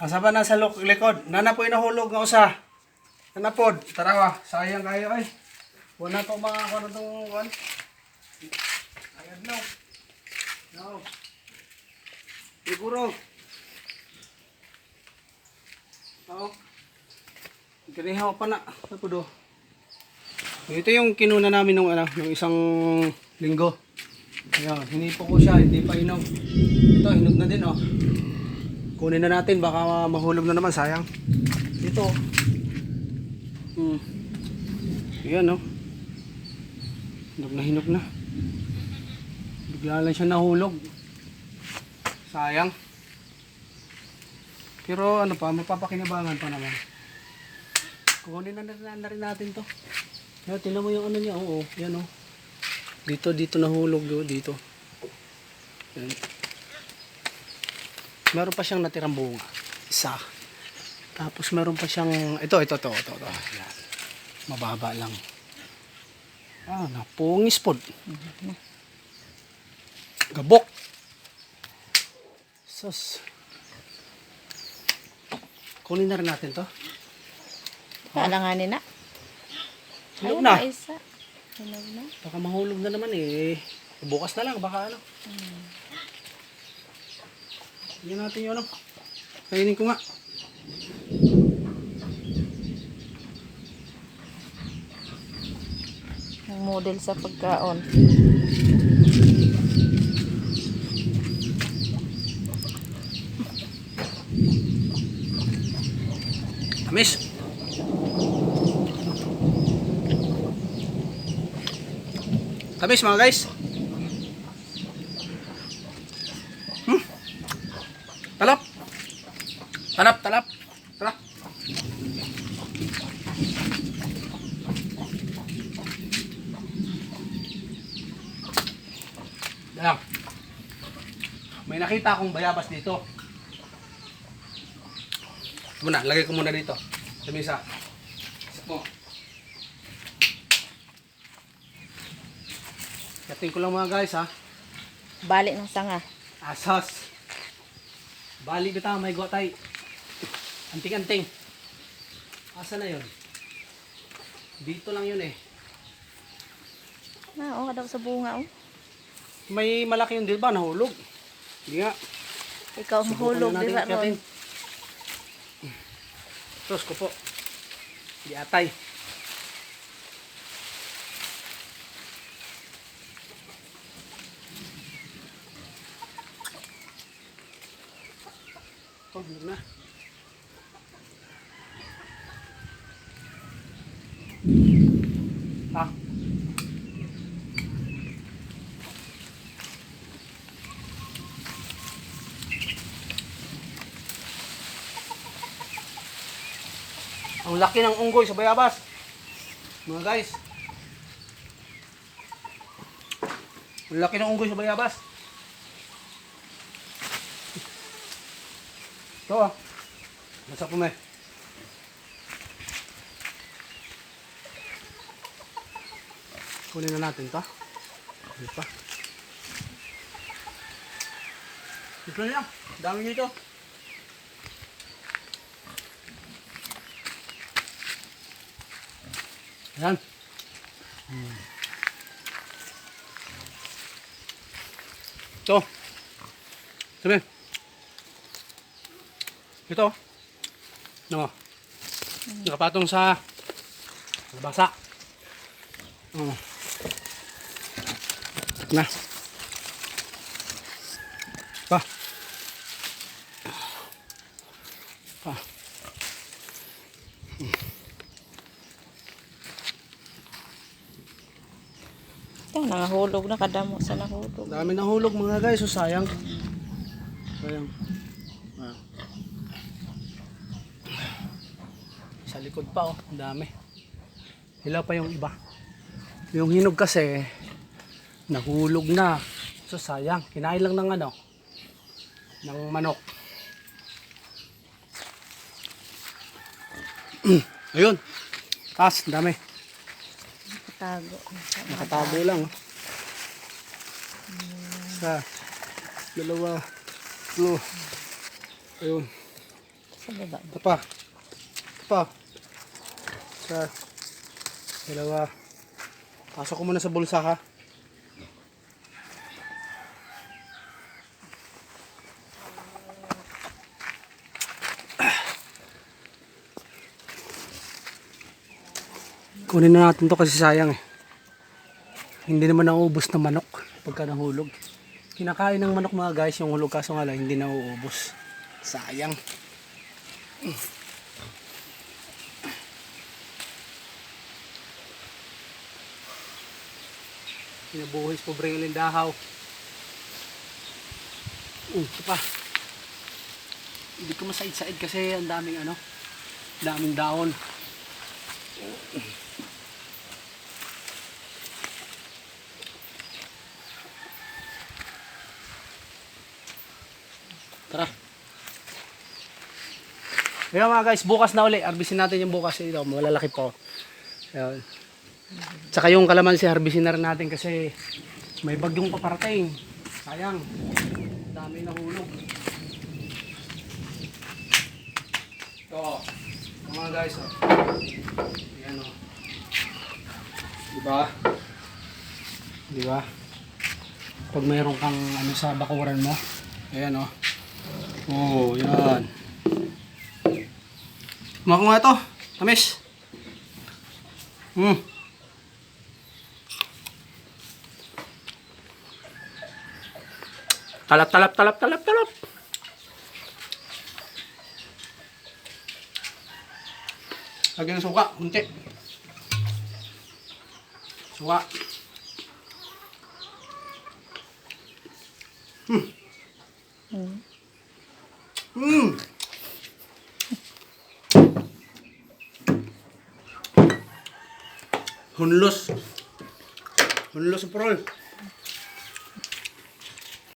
Asa ba na sa likod? Nana po inahulog nga usa. Nana pod. Tara wa. Sayang kayo ay. Wala to mga kuno tong kuan. Ayun no. No. Siguro. Oo. Ganihaw pa na. Ano po do? Ito yung kinuna namin nung ano, nung isang linggo. Ayan, hinipo ko siya, hindi pa inom. Ito, hinog na din oh. Kunin na natin, baka mahulog na naman, sayang. Ito. Hmm. Ayan oh. Hinog na hinog na. Bigla lang siya nahulog. Sayang. Pero ano pa, mapapakinabangan pa naman. Kunin na, na, na rin natin to. Yan, tingnan mo yung ano niya. Oo, yan oh. Dito, dito nahulog do, dito. Yan. Meron pa siyang natirang bunga. Isa. Tapos meron pa siyang, ito, ito, ito, ito, ito. Yan. Mababa lang. Ah, napungis pod. Gabok. Sus. Kunin na rin natin to. Kaalanganin na. Hinog Ayun na. isa. Hinog na. Baka mahulog na naman eh. Bukas na lang, baka ano. Hindi natin yun ano. Kainin ko nga. Ang model sa pagkaon. Tamis. Tamis mga guys. Hmm. Talap. Talap, talap. Tara. Dalang. May nakita akong bayabas dito. Muna, lagay ko muna dito. Sa mesa. Isa mo. Kating ko lang mga guys ha. Balik ng sanga. Asas. Bali bitaw may gotay. Anting-anting. Asa na yon? Dito lang yun eh. Na, oh, daw sa bunga, oh. May malaki yun, di ba? Nahulog. Hindi nga. Ikaw mahulog, na di ba, Ron? Tos ko po. Di atay. Oh, na. Laki ng unggoy sa bayabas. Mga guys. Ang laki ng unggoy sa bayabas. Ito ah. Nasa po may. Kunin na natin to. Hindi pa. Ito na lang. Dami nito. Ayan. Hmm. Ito. Sabi. Ito. No. Nakapatong sa labasa. Oh. Na. Pa. Pa. Nangahulog na kadamo sa nahulog. Dami nahulog mga guys, so sayang. Sayang. Ah. Sa likod pa oh, dami. Hilaw pa yung iba. Yung hinog kasi, nahulog na. So sayang, kinain lang ng ano, ng manok. Ayun, ang dami. Tago. Nakatago lang. Sa dalawa, tatlo. Ayun. Sa baba. Ito pa. Ito pa. Sa dalawa. Pasok ko muna sa bulsa ha. Kunin na natin to kasi sayang eh. Hindi naman nauubos na manok pagka nahulog. Kinakain ng manok mga guys yung hulog kaso nga lang hindi nauubos. Sayang. Pinabuhis po bring lindahaw. Uh, ito pa. Hindi ko masaid-said kasi ang daming ano, daming daon. Kaya mga guys, bukas na uli. Harbisin natin yung bukas. Ito, malalaki po. Ayan. Tsaka yung kalamansi, harbisin na rin natin kasi may bagyong paparating. Sayang. Dami na hulog. Ito, ito mga guys. Oh. Ayan o. Diba? Diba? Pag mayroon kang ano sa bakuran mo. Ayan o. Oh, yan. Kumaku nga ito. Tamis. Hmm. Talap, talap, talap, talap, talap. Lagyan ng suka, kunti. Suka. Hmm. Hmm. Hunlos. Hunlos prol.